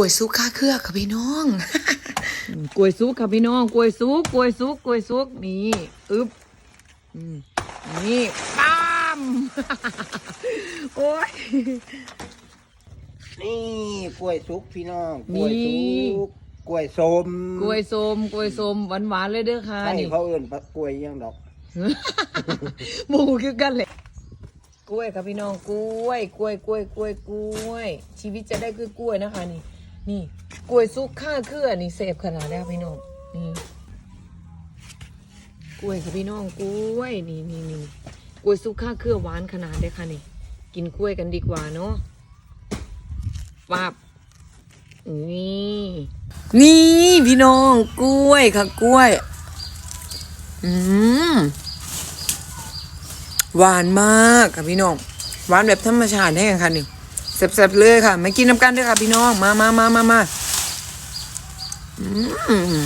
กล้วยซุกข้าเครือค่ะพี่น้อง กล้วยซุกค่ะพี่น้อง กล้วยซุก กล้วยซุก กล้วยซุก นี่อึ๊บอืมนี่ปั๊มโอ้ย นี่กล้วยสุกพี่น้องนี่กล้วยสุก กล้วยส้มกล้วยส้มกล้วยส้มหวานหวานๆเลยเด้อค่ะใช่นี่เขาเอื่นปะกล้วยยังดอกหมูคือกันเลยกล้วยครับพี่น้องกล้วย กล้วยกล้วยกล้วยกล้วย ชีวิตจะได้คือกล้วยนะคะนี่ นี่กล้วยซุกข้าเครือนี่เสพขนาดแล้วพี่น้องนี่กล้วยค่ะพี่น้องกล้วยนี่นี่นี่กล้วยซุกข้าเครือหวานขนาดเลยค่ะนี่ กินกล้วยกันดีกว่าเนาะปับนี่นี่พี่น้องกล้วยค่ะกล้วย อืมหวานมากค่ะพี่น้องหวานแบบธรรมชาติแห้งค่ะนี่ แซ่บๆเลยค่ะมากินน้ำกันด้วยค่ะพี่น้องมามามามามาอืม